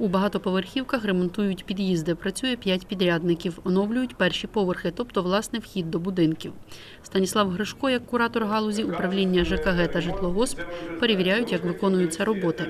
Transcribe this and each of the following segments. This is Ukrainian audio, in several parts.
У багатоповерхівках ремонтують під'їзди. Працює п'ять підрядників, оновлюють перші поверхи, тобто власне вхід до будинків. Станіслав Гришко, як куратор галузі управління ЖКГ та житлогосп, перевіряють, як виконуються роботи.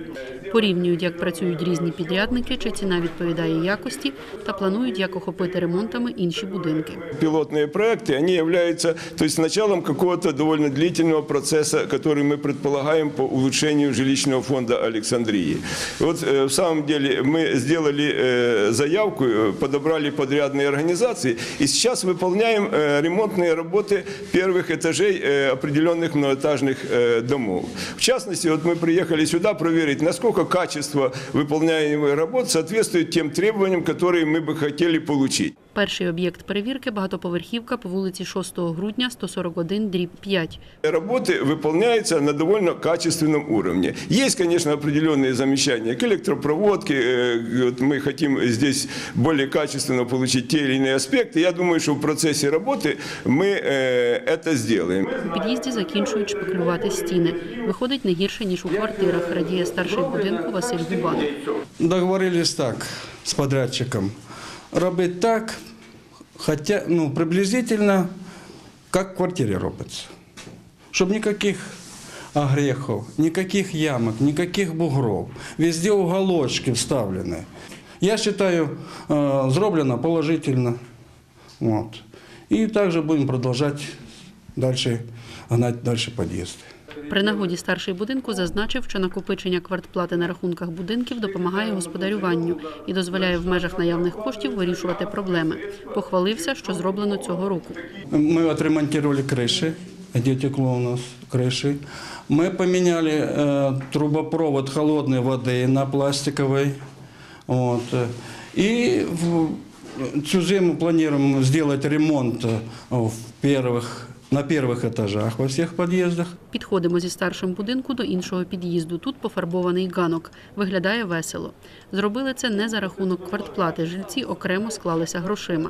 Порівнюють, як працюють різні підрядники, чи ціна відповідає якості, та планують, як охопити ремонтами інші будинки. Пилотные проекты, они являются то есть, началом какого-то довольно длительного процесса, который мы предполагаем по улучшению жилищного фонда Александрии. Вот э, в самом деле мы сделали э, заявку, э, подобрали подрядные организации, и сейчас выполняем э, ремонтные работы первых этажей э, определенных многоэтажных э, домов. В частности, вот мы приехали сюда проверить, насколько качество выполняемых работ соответствует тем требованиям, которые мы бы хотели получить. Перший об'єкт перевірки багатоповерхівка по вулиці 6 грудня 141 дріб 5. Работы выполняются на довольно качественном уровне. Есть, конечно, определенные замечания к электропроводке. э, вот Мы хотим здесь более качественно получить те или иные аспекты. Я думаю, что в процессе работы мы э, это сделаем. У під'їзді закінчують шпаклювати стіни. Виходить не гірше, ніж у квартирах, радіє старший будинку Василь Губанов. Договорились так с подрядчиком. Робить так, хотя, ну, приблизительно, как в квартире робиться. Чтобы никаких огрехов, никаких ямок, никаких бугров. Везде уголочки вставлены. Я считаю, э, зроблено положительно. Вот. И также будем продолжать дальше гнать дальше подъезды. При нагоді старший будинку зазначив, що накопичення квартплати на рахунках будинків допомагає господарюванню і дозволяє в межах наявних коштів вирішувати проблеми. Похвалився, що зроблено цього року. Мы отремонтировали крыши, где текло у нас крыши. Мы поменяли э, трубопровод холодной воды на пластиковый. Вот. И в цю зиму планируем сделать ремонт э, в первых, на первых этажах во всех подъездах. Підходимо зі старшим будинку до іншого під'їзду. Тут пофарбований ганок. Виглядає весело. Зробили це не за рахунок квартплати. Жильці окремо склалися грошима.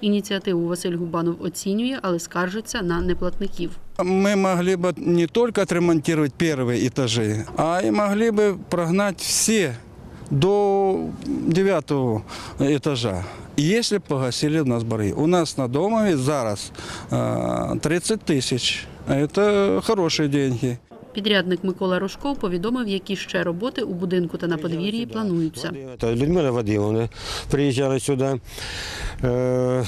Ініціативу Василь Губанов оцінює, але скаржиться на неплатників. Мы могли бы не только отремонтировать первые этажи, а и могли бы прогнать все до девятого этажа. Если б погасили у нас борги. У нас на домові зараз э, 30 тисяч. Это хорошие деньги. Підрядник Микола Рожков повідомив, які ще роботи у будинку та на подвір'ї плануються. Людмила Вадимовна приїжджала сюди. Е,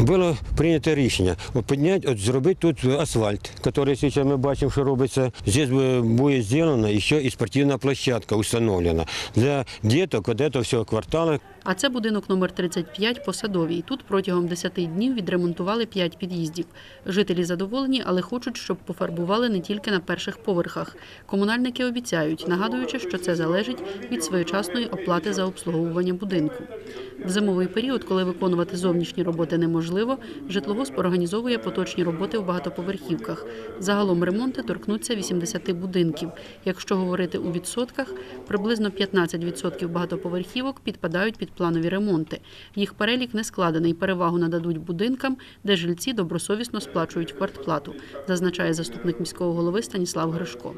Було прийнято рішення підняти, от зробити тут асфальт, який зараз ми бачимо, що робиться. Здесь буде зроблена ще і спортивна площадка встановлена для діток от этого всього кварталу. А це будинок номер 35 по Садовій. Тут протягом 10 днів відремонтували 5 під'їздів. Жителі задоволені, але хочуть, щоб пофарбували не тільки на перших поверхах. Комунальники обіцяють, нагадуючи, що це залежить від своєчасної оплати за обслуговування будинку. В зимовий період, коли виконувати зовнішні роботи неможливо, житлогосп організовує поточні роботи в багатоповерхівках. Загалом ремонти торкнуться 80 будинків. Якщо говорити у відсотках, приблизно 15% багатоповерхівок підпадають під планові ремонти. Їх перелік не складений. Перевагу нададуть будинкам, де жильці добросовісно сплачують квартплату, зазначає заступник міського голови Станіслав Гришко.